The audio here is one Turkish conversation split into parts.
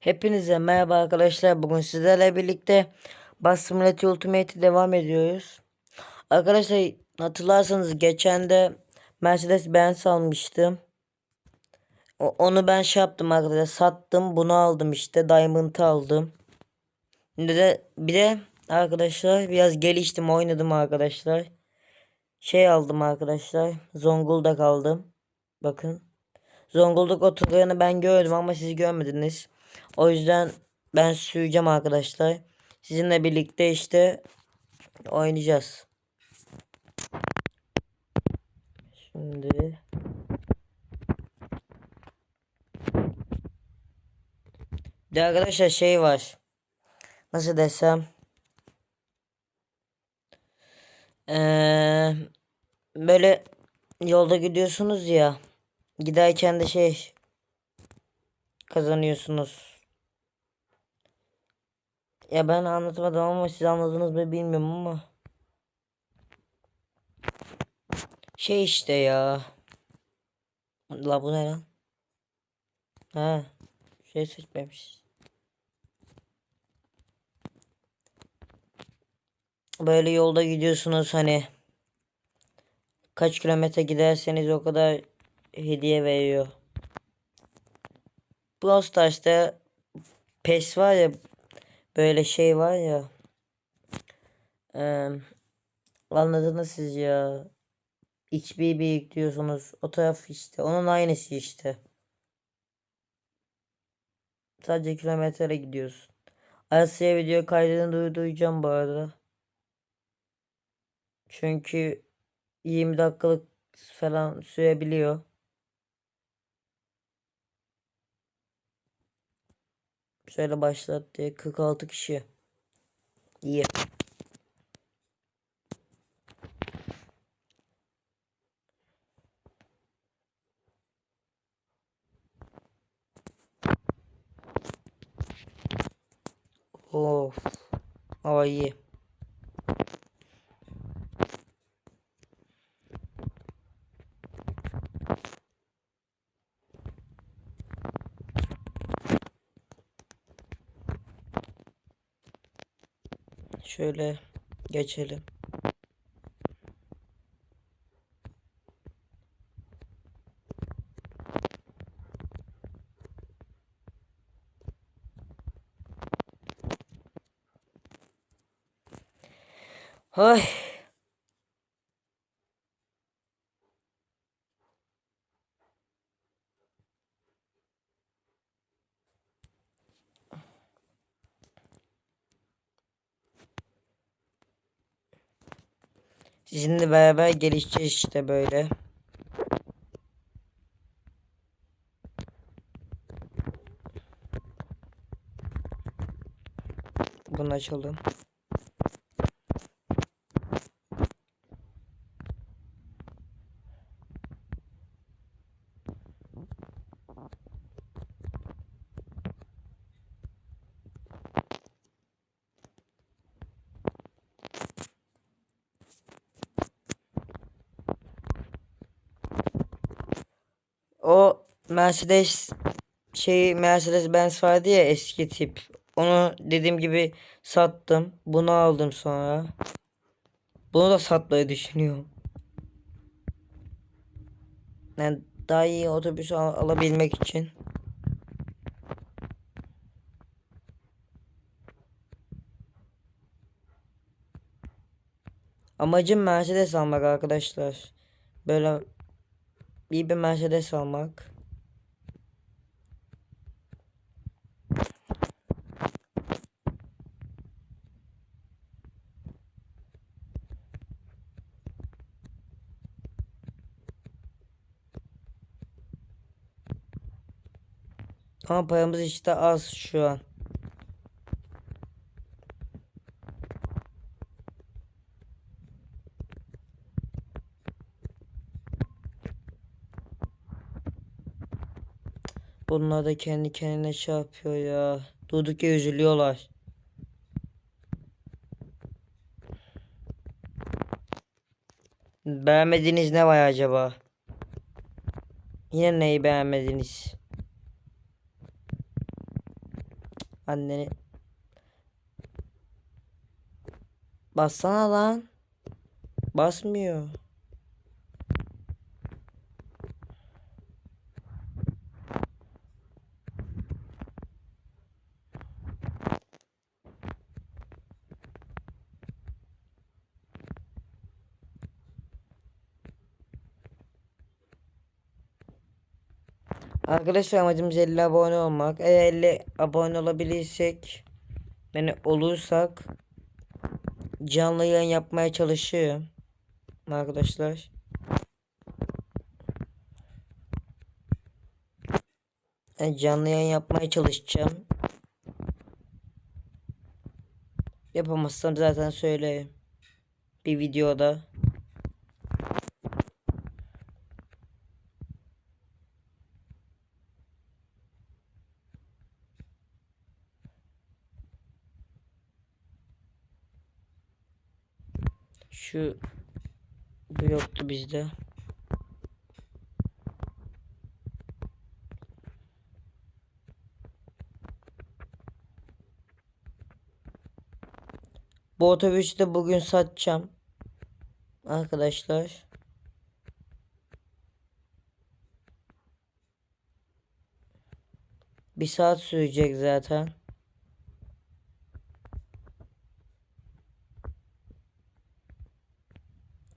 Hepinize merhaba arkadaşlar. Bugün sizlerle birlikte Bus Simulator Ultimate'e devam ediyoruz. Arkadaşlar hatırlarsanız geçen de Mercedes Benz almıştım. O- onu ben şey yaptım arkadaşlar sattım. Bunu aldım işte. Diamond'ı aldım. Şimdi de bir de arkadaşlar biraz geliştim oynadım arkadaşlar. Şey aldım arkadaşlar. Zonguldak aldım. Bakın. Zonguldak otogarını ben gördüm ama siz görmediniz. O yüzden ben süreceğim arkadaşlar. Sizinle birlikte işte oynayacağız. Şimdi de arkadaşlar şey var. Nasıl desem? Ee, böyle yolda gidiyorsunuz ya. Giderken de şey kazanıyorsunuz. Ya ben anlatmadım ama siz anladınız mı bilmiyorum ama. Şey işte ya. La bu ne lan? Ha. Şey seçmemiş. Böyle yolda gidiyorsunuz hani. Kaç kilometre giderseniz o kadar hediye veriyor. Brawl Stars'ta PES var ya böyle şey var ya. Eee anladınız siz ya. XP biriktiriyorsunuz. O taraf işte. Onun aynısı işte. Sadece kilometre gidiyorsun. Arasıya video kaydını durduracağım bu arada. Çünkü 20 dakikalık falan sürebiliyor. Şöyle başlat diye 46 kişi. İyi. Of. Hava iyi. Şöyle geçelim. Ay. Sizinle beraber gelişeceğiz işte böyle. Bunu açalım. O Mercedes şey Mercedes Benz vardı ya eski tip. Onu dediğim gibi sattım. Bunu aldım sonra. Bunu da satmayı düşünüyorum. Yani daha iyi otobüs al- alabilmek için. Amacım Mercedes almak arkadaşlar. Böyle iyi bir Mercedes almak. Ama paramız işte az şu an. Bunlar da kendi kendine şey yapıyor ya. Durduk yere üzülüyorlar. Beğenmediğiniz ne var acaba? Yine neyi beğenmediniz? Anneni. Bassana lan. Basmıyor. Arkadaşlar amacımız 50 abone olmak. Eğer 50 abone olabilirsek yani olursak canlı yayın yapmaya çalışıyorum. Arkadaşlar. Yani canlı yayın yapmaya çalışacağım. Yapamazsam zaten söyleyeyim. Bir videoda. Şu bu yoktu bizde. Bu otobüsü de bugün satacağım. Arkadaşlar. Bir saat sürecek zaten.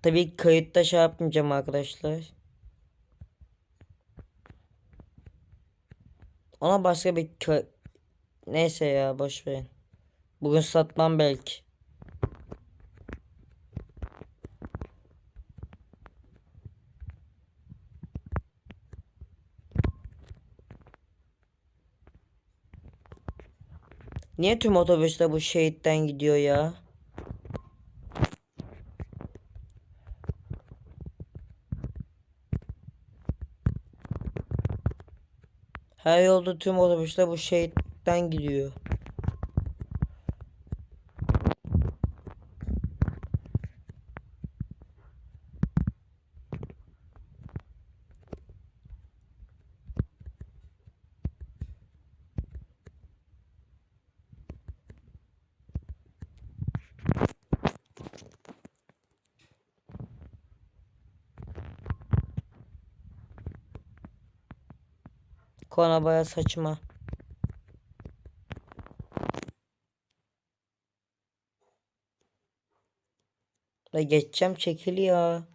Tabii kayıtta şey yapmayacağım arkadaşlar. Ona başka bir Neyse ya boş verin. Bugün satmam belki. Niye tüm otobüsler bu şehitten gidiyor ya? Her yolda tüm otobüsler bu şehitten gidiyor. Kona baya saçma. Ve geçeceğim çekil ya.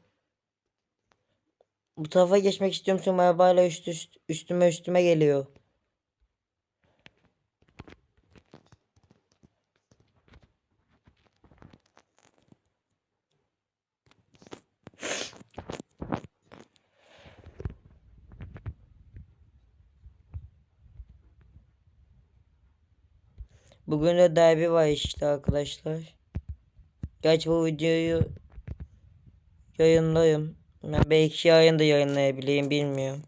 Bu tarafa geçmek istiyorum arabayla üst, üst, üstüme üstüme geliyor. Bugün de derbi var işte arkadaşlar. Gerçi bu videoyu yayınlarım. Ben belki yarın da yayınlayabileyim bilmiyorum.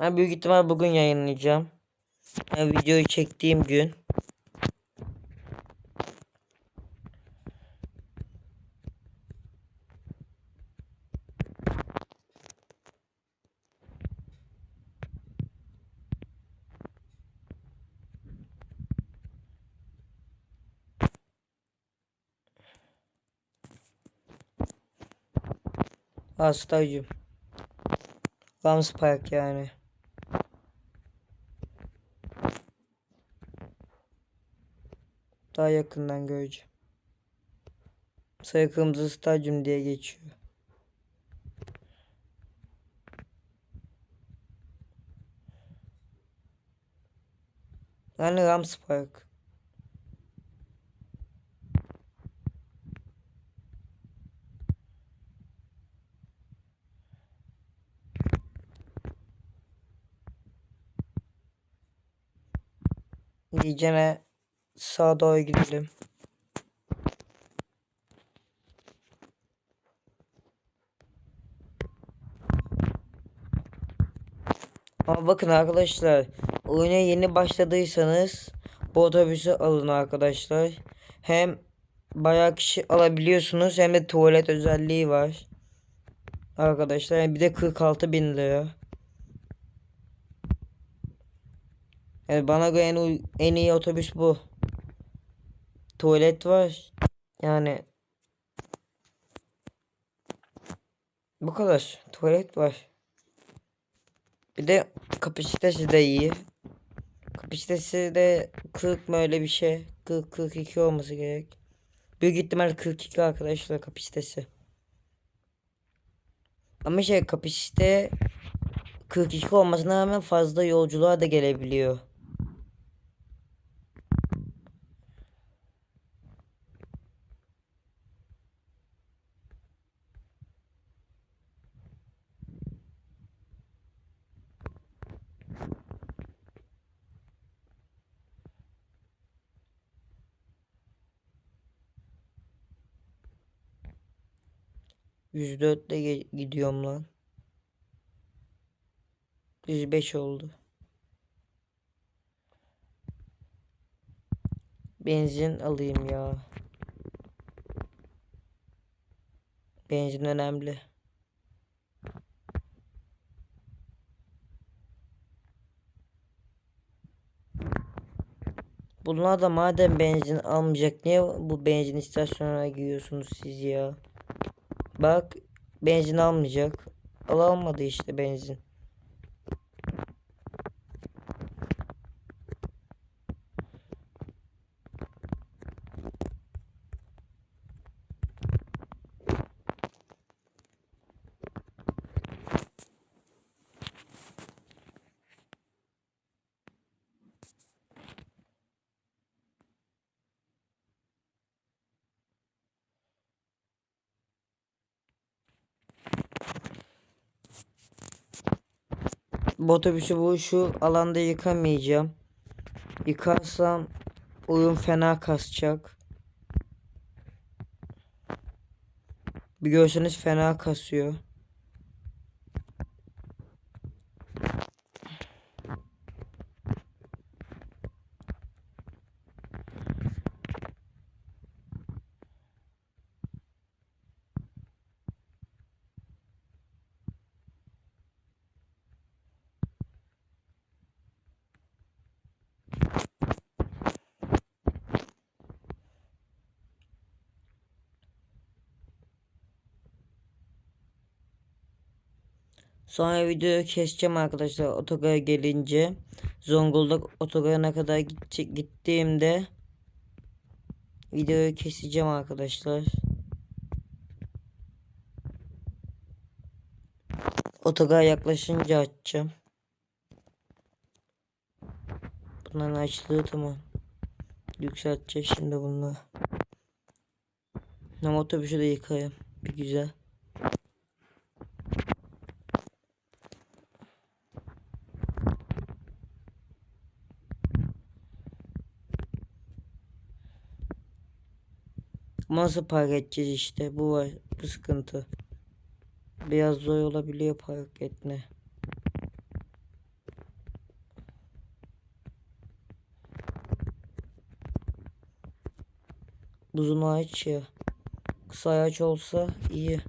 Ben büyük ihtimal bugün yayınlayacağım. Yani videoyu çektiğim gün. Hastayım. Rams Park yani. Daha yakından göreceğim. Sarı kırmızı stadyum diye geçiyor. Yani Rams Park. İyicene sağa doğru gidelim. Ama bakın arkadaşlar oyuna yeni başladıysanız bu otobüsü alın arkadaşlar. Hem bayağı kişi alabiliyorsunuz hem de tuvalet özelliği var. Arkadaşlar bir de 46 bin lira. Yani bana göre en, en iyi otobüs bu. Tuvalet var. Yani bu kadar. Tuvalet var. Bir de kapasitesi de iyi. Kapasitesi de 40 mı öyle bir şey. 40 42 olması gerek. Büyük ihtimal 42 arkadaşlar kapasitesi. Ama şey kapasite 42 olmasına rağmen fazla yolculuğa da gelebiliyor. %4 ile gidiyorum lan. 105 oldu. Benzin alayım ya. Benzin önemli. Bunlar da madem benzin almayacak niye bu benzin istasyonuna gidiyorsunuz siz ya? Bak benzin almayacak. Al almadı işte benzin. Bu otobüsü bu şu alanda yıkamayacağım. Yıkarsam oyun fena kasacak. Bir görseniz fena kasıyor. Sonra videoyu keseceğim arkadaşlar otogara gelince. Zonguldak otogarına kadar gittiğimde videoyu keseceğim arkadaşlar. Otogar yaklaşınca açacağım. Bunların açlığı tamam. Yükselteceğiz şimdi bunu. Ama otobüsü de yıkayayım. Bir güzel. Nasıl park edeceğiz işte bu var bu sıkıntı. Biraz zor olabiliyor park etme. Uzun ağaç ya. Kısa ağaç olsa iyi.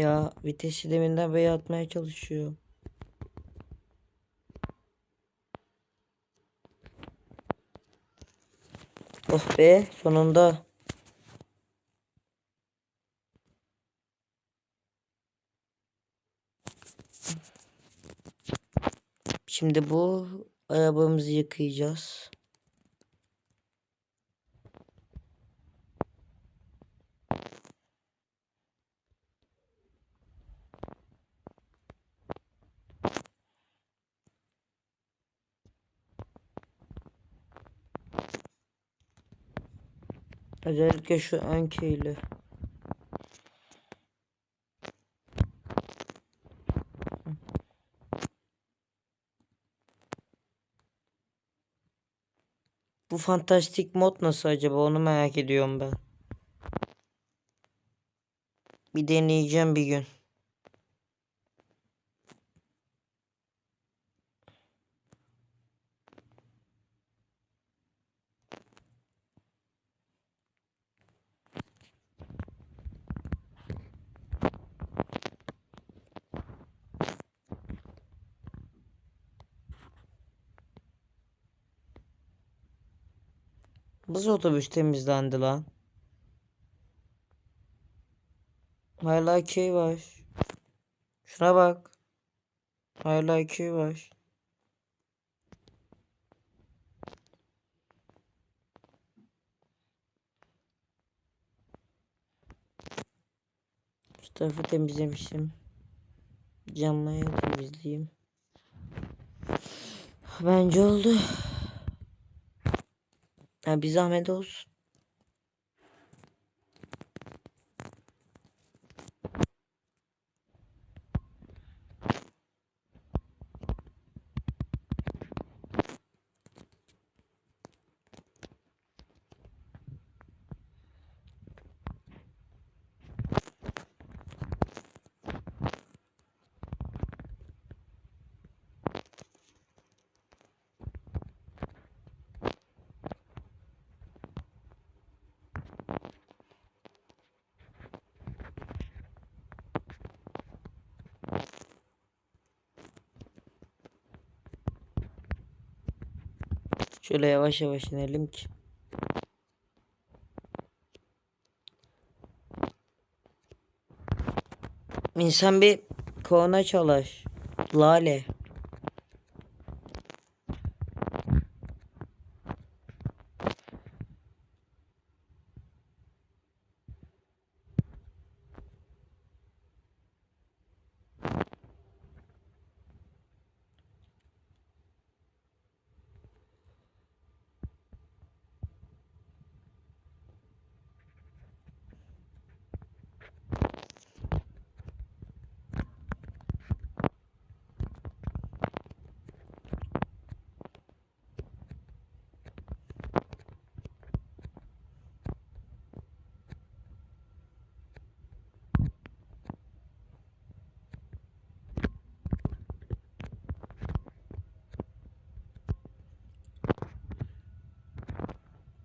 Ya vitesi deminden beri atmaya çalışıyor. Oh be sonunda. Şimdi bu arabamızı yıkayacağız. Özellikle şu ön köylü. Bu fantastik mod nasıl acaba onu merak ediyorum ben. Bir deneyeceğim bir gün. Nasıl otobüs temizlendi lan? Hala köy var. Şuna bak. Hala köy var. Şu tarafı temizlemişim. Camları temizleyeyim. Bence oldu. Ha, bir zahmet olsun. Şöyle yavaş yavaş inelim ki. İnsan bir korna çalar. Lale.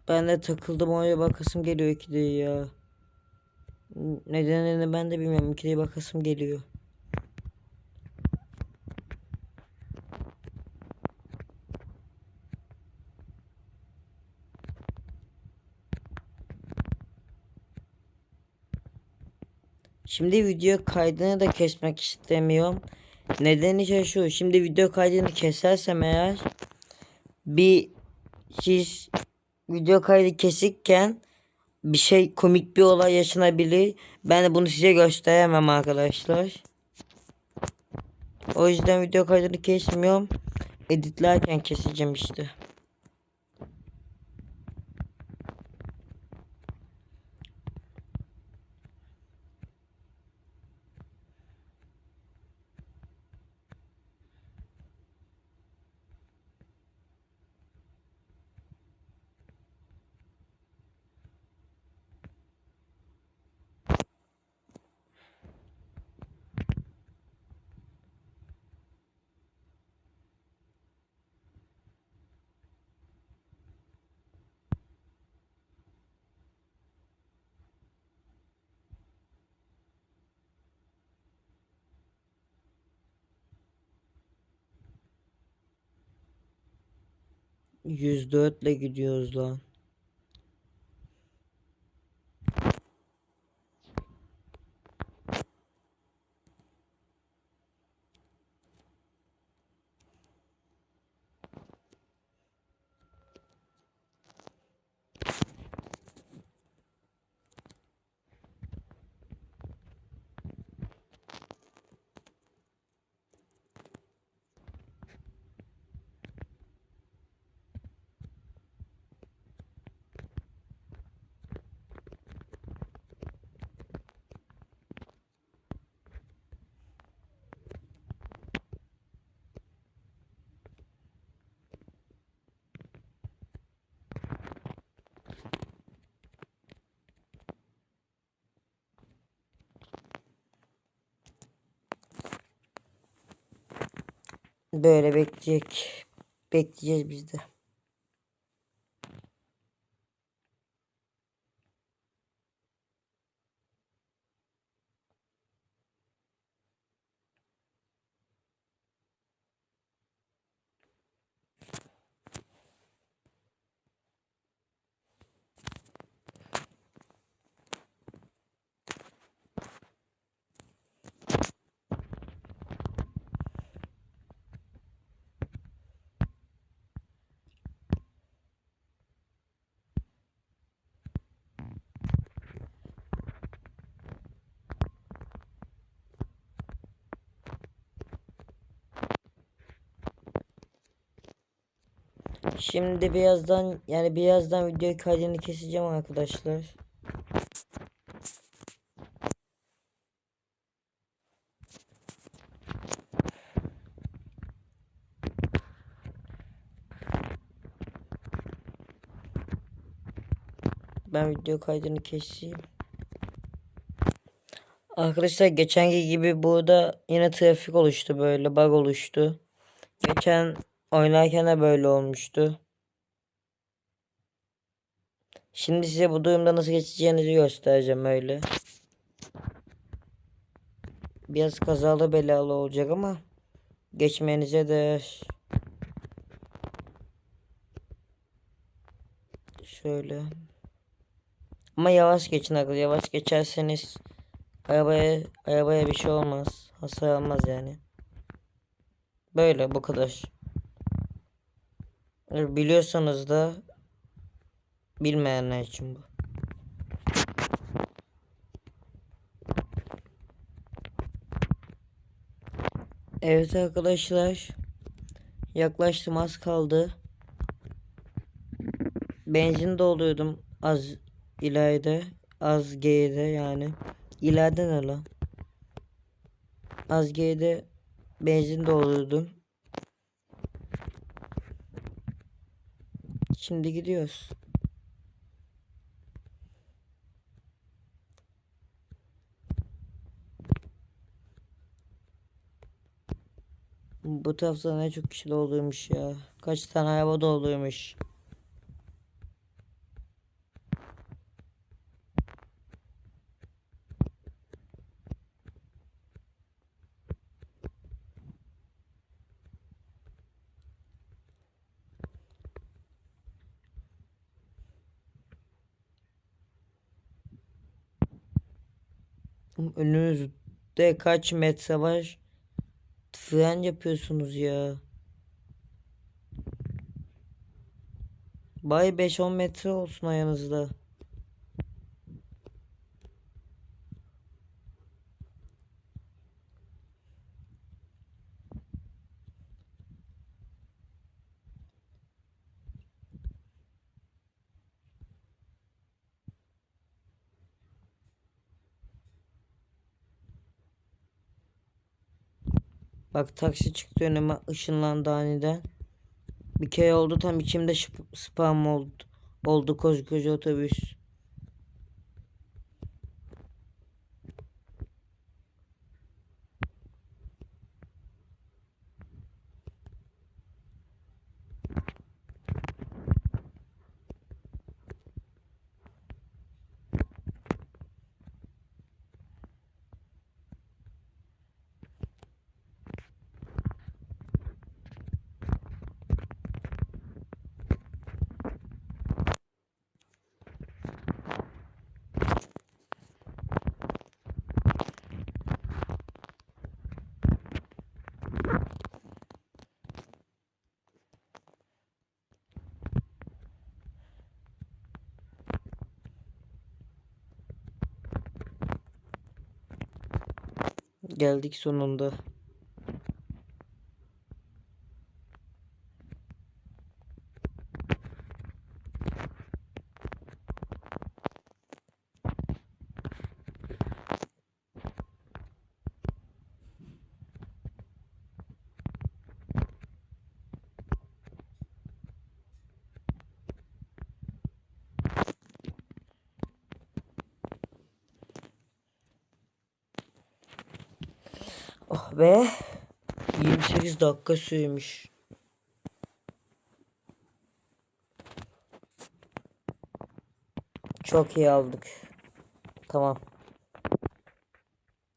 Ben de takıldım oraya bakasım geliyor ikide ya. Nedenini ben de bilmiyorum. İkide bakasım geliyor. Şimdi video kaydını da kesmek istemiyorum. Nedeni ise şu. Şimdi video kaydını kesersem eğer bir siz video kaydı kesikken bir şey komik bir olay yaşanabilir. Ben de bunu size gösteremem arkadaşlar. O yüzden video kaydını kesmiyorum. Editlerken keseceğim işte. Yüz dörtle gidiyoruz lan. Böyle bekleyecek. Bekleyeceğiz biz de. Şimdi birazdan yani birazdan video kaydını keseceğim arkadaşlar. Ben video kaydını keseyim. Arkadaşlar geçenki gibi burada yine trafik oluştu böyle bug oluştu. Geçen oynarken de böyle olmuştu. Şimdi size bu durumda nasıl geçeceğinizi göstereceğim öyle. Biraz kazalı belalı olacak ama geçmenize değer. Şöyle. Ama yavaş geçin arkadaşlar. Yavaş geçerseniz arabaya arabaya bir şey olmaz. Hasar almaz yani. Böyle bu kadar. Biliyorsanız da bilmeyenler için bu. Evet arkadaşlar. Yaklaştım az kaldı. Benzin doldurdum az ileride. Az geride yani. İleride ne lan? Az geride benzin doldurdum. Şimdi gidiyoruz. Bu tarafta ne çok kişi doldurmuş ya. Kaç tane araba doldurmuş. Önünüzde kaç metre var? Fren yapıyorsunuz ya. Bay 5-10 metre olsun ayağınızda. Bak taksi çıktı önüme ışınlandı aniden. Bir kere oldu tam içimde spam oldu. Oldu koskoca otobüs. Geldik sonunda. Oh be. 28 dakika sürmüş. Çok iyi aldık. Tamam.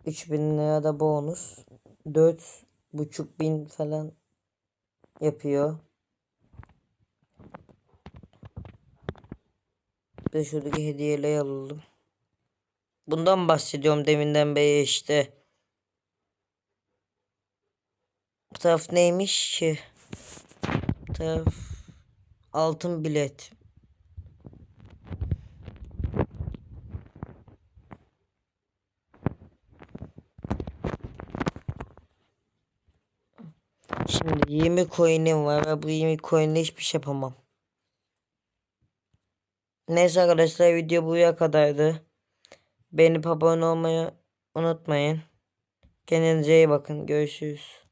3000 lira da bonus. 4 buçuk bin falan yapıyor. Bir de şuradaki hediyeleri alalım. Bundan bahsediyorum deminden beri işte. Bu taraf neymiş ki? Bu taraf altın bilet. Şimdi 20 coin'im var ve bu 20 coin'le hiçbir şey yapamam. Neyse arkadaşlar video buraya kadardı. Beğenip abone olmayı unutmayın. Kendinize iyi bakın. Görüşürüz.